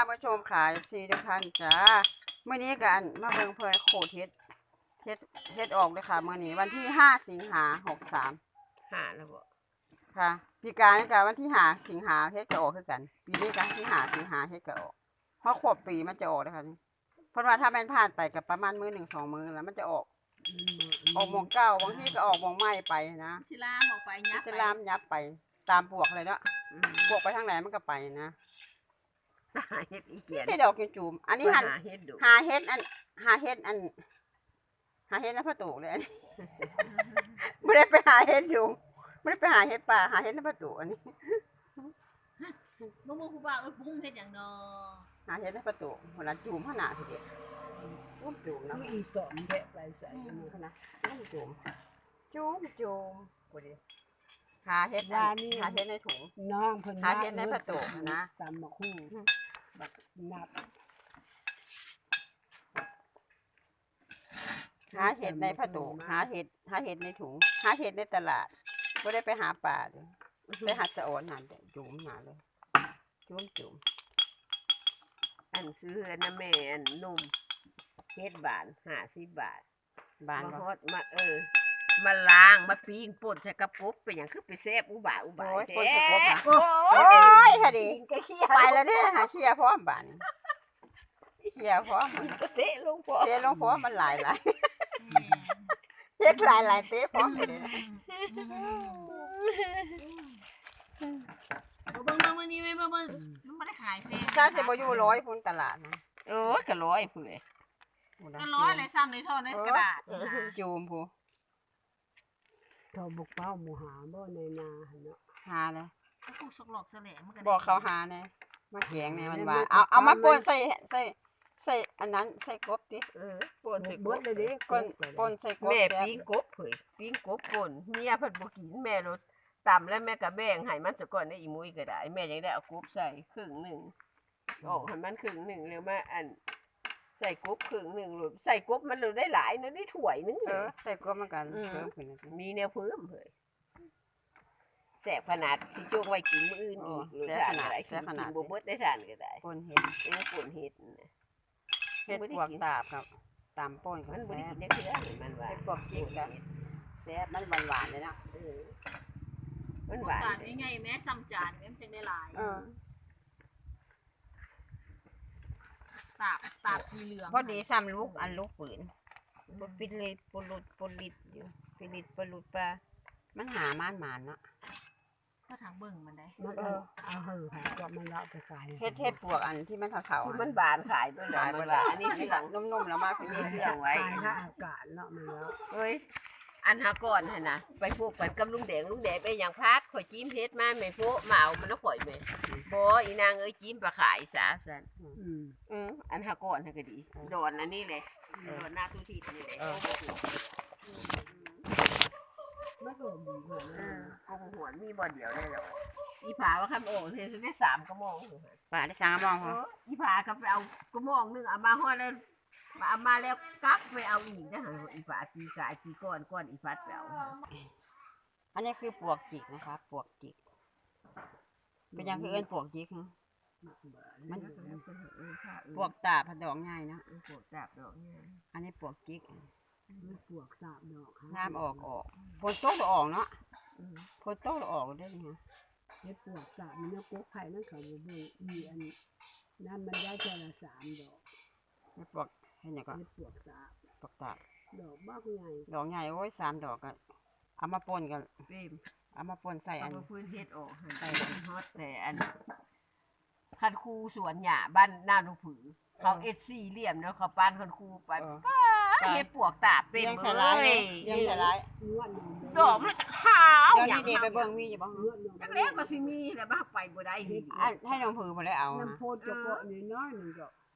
ท่านผู้ชมขายซีทุกท่านจ้าเมื่อนี้กันมาเบิ่งเพลินโคตรเฮ็ดเฮ็ดเฮ็ดออกเลยค่ะเมื่อนี้วันที่ห้าสิงหาหกสามหาแล้วบ่ค่ะปีการนี่กันวันที่ห้าสิงหาเฮ็ดก็ออกคือกัน ปีนี้กันที่ห้าสิงหาเฮ็ดก็ออกเพราะขวบปีมันจะออกเลยค่ะนี่เพราะว่าถ้าแม่นผ่านไปกับประมาณมื้อหนึ่งสองมื้อแล้วมันจะออกออกหมองเก้าบางทีก็ออกหมองไหม้ไปนะสิลามออกไปยับจะลามยับไปตามปวกเลยเนาะอืมปวกไปทางไหนมันก็ไปนะ หาเฮ็ดอีเกียนที่ดอกจูมๆอันนี้หันหาเฮ็ดดูหาเฮ็ดอันหาเฮ็ดอัน หาเฮ็ดในประตูเลยอันนี้ ไม่ได้ไปหาเฮ็ดอยู่ไม่ได้ไปหาเฮ็ดป่าหาเฮ็ดในประตูอันนี้มึงมึงผู้บ่าวเอ้ยปุ้งเฮ็ดหยังดอหาเฮ็ดในประตูคนละจูมขนาดทีเดียวจูมจูมนะอีสอมแทะไปใส่อันนี้ขนาดจูมจูมจูมจูมกูดิ หาเฮ็ดอันหาเฮ็ดในถุง น้องเพิ่นหาเฮ็ดในประตูนะ ตำมะคู่บักนับหาเห็ดในประตูหาเห็ดหาเห็ดในถุง หาเห็ดในตลาดไม่ได้ไปหาป่าเลยไปหาสะออนหันเด้อจุ่มหาเลยจุ่มจุ่มอันซื้ออันนะแม่อันนุ่มเฮ็ดบาท50บาทบานมาบ่ฮอดมาเออ มาล้างมาปิ้งป่นใส่กระปุกเป็นหยังคือไปแซ่บอุบาอุบายโอ้ยแท้คนสิครบอะโอ้โอ้ยฮะดิกินกระเคียไปแล้วเนี่ยหาเชียร์พร้อมบานเชียร์พร้อมกินกระเตะลงพอเตะลงพร้อมมันหลายหลายเฮ็ดหลายหลายเตะพร้อมไปเลยนะเอาเบิ่งเบิ่งวันนี้ไว้เบิ่งเบิ่งมันบ่ได้ขายแพงซาสิบ่อยู่ร้อยพุ่นตลาดนะโอ้ยก็ร้อยพุ่นเลยก็ร้อยเลยซ้ำในท่อในกระดาษนะจูม ผู้ทอบุกเป้าหมูหาบ่ในนาหั่นเนาะหาเลยก็กูสกหลอกแสลงมันก็ได้บอกเขาหาแน่มาแกงแน่มันว่าเอาเอามาป่นใส่ใส่ใส่อันนั้นใส่กบดิเออป่นใส่กเบิดบเลยเด้ป่นป่นใส่กบแม่แซ่บปิ้งกบเผยปิ้งกบป่นเมียเพิ่นบ่กินแม่รถตำแล้วแม่ก็แบ่งให้มันซะก่อนได้อีมุ้ยก็ได้แม่ยังได้เอากบใส่ครึ่งหนึงออกให้มันครึ่งหนึงแล้วมาอัน ใส่กบครึ่งหนึงหรือใส่กบมันเลยได้หลายนะได้ถ้วยหนึงเออ ใส่กบเหมือนกันอืม เพิ่มขึ้นนะมีแนวเพิ่มเผยแสบขนาดสิจงไว้กินมื้ออื่นอีกหรือทานอะไรกินกินบ่เบิดได้ทานก็ได้ป่นเห็ดเอ้ป่นเฮ็ดน่ะ เห็ดบ่ได้ปวกกิน ตาบครับตามป่นก็มันบ่แซ่ได้บ กินได้คือมันว่าเห็ดปวกจิกกัน แซ่บมันหวานๆเลยเนาะเออมันหหวาน จานง่ายๆแม่ซ้ำจานแม่มันจะได้หลาย เออ ตาบตาบสีเหลืองพอดีซ้ำลูกอันลูกปืนบ่ปิดเลยปลุดปลิดอยู่ปิลิดปลุดปลามันหามานหมานเนาะก็ทางเบิ่งมันได้มันเอเอาอเอาเหือหาก็มันเลาะไปขายเฮ็ดเฮ็ดปวกอันที่มันเถาๆที่อะมันบานขายด้วยเหรอขายมับ่นล่ะว่าอัอันนนี้นี้สิสิหหลัลังงนุ่มๆแล้วมาเป็นนี่เสีเสียยงงไว้ขายถ้าอากาศเนาะมันแล้วเฮ้ย อันหาก่อนหั่นน่ะไปพวกกันกับลุงแดงลุงแดงไปอย่างพัดข่อยจิ้มเฮ็ดมาแม่โพมาเอามันแล้วข่อยแม่บ่อีนางเอ้ยจิ้มปลาขายซะซั่นอืมเอออันหาก่อนหั่นก็ดีดอนอันนี้เลยดอนหน้าทุทีนี่แหละมันก็ดีเหมือนเอกันอกงหัวมีบ่เดียวได้หรออีผาว่าคำโอ่งเธอได้สามกระมองอยู่หั่นป่าได้สั่งมองเอพอออีผาก็ไปเอากระมองหนึงเอามาฮอดแล้ว มาเอามาแล้วกักไปเอาอีกนะฮะอีผาตีกายตีก้อนก้อนอีพัดไปเอาอันนี้คือปวกจิกนะคะปวกจิก เป็นหยังคือเอิ้นปวกจิกฮะมัมันนเออค่ะเออปวกตาบผัดดอกง่ายเนาะเออปวกดาบดอกเนี่ยอันนี้ปวกจิกมันปวกสาบดอกค่ะน้ำออกออกฝนตกแล้วออกเนาะอืมฝนตกแล้วออกได้นี่ฮะเฮ็ดปวกสาบมันเนี่ยกกไผ่นั่นเขาบ่เบิ่งมีอันนั่นมันได้แค่ละสามดอกนี่ปวก เห็นหยังก็เฮ็ดปวกสาบปวกตาบดอกบักใหญ่ดอกใหญ่โอ้ยสามดอกก็เอามาปนกันเป้มเอามาปนใส่อัเอานมาพื้นเฮ็ดออกให้ใช่ฮอตแต่อันคันครูสวนหญ้าบ้านหน้าลูกผือเขาเอ็ดสี่เหลี่ยมแล้วเขาปานคันครูไปเออป้าเฮ็ดปวกตาบเป็นเลี้ยงใส่ร้ายเอ้ยเลี้ยงใส่ร้ายงวดหนึ่งดอกมันจะขาวเดี๋ยวนี้เดไปเบิ่งมีอยู่บ่งวดหนึ่งแรกๆก็สิมีแหละบ้าไปบ่ได้เฮ็ดอันให้น้องผือบ่ได้เอาน้ำนะโพดจะเกาะนี่น้อยหนึงก็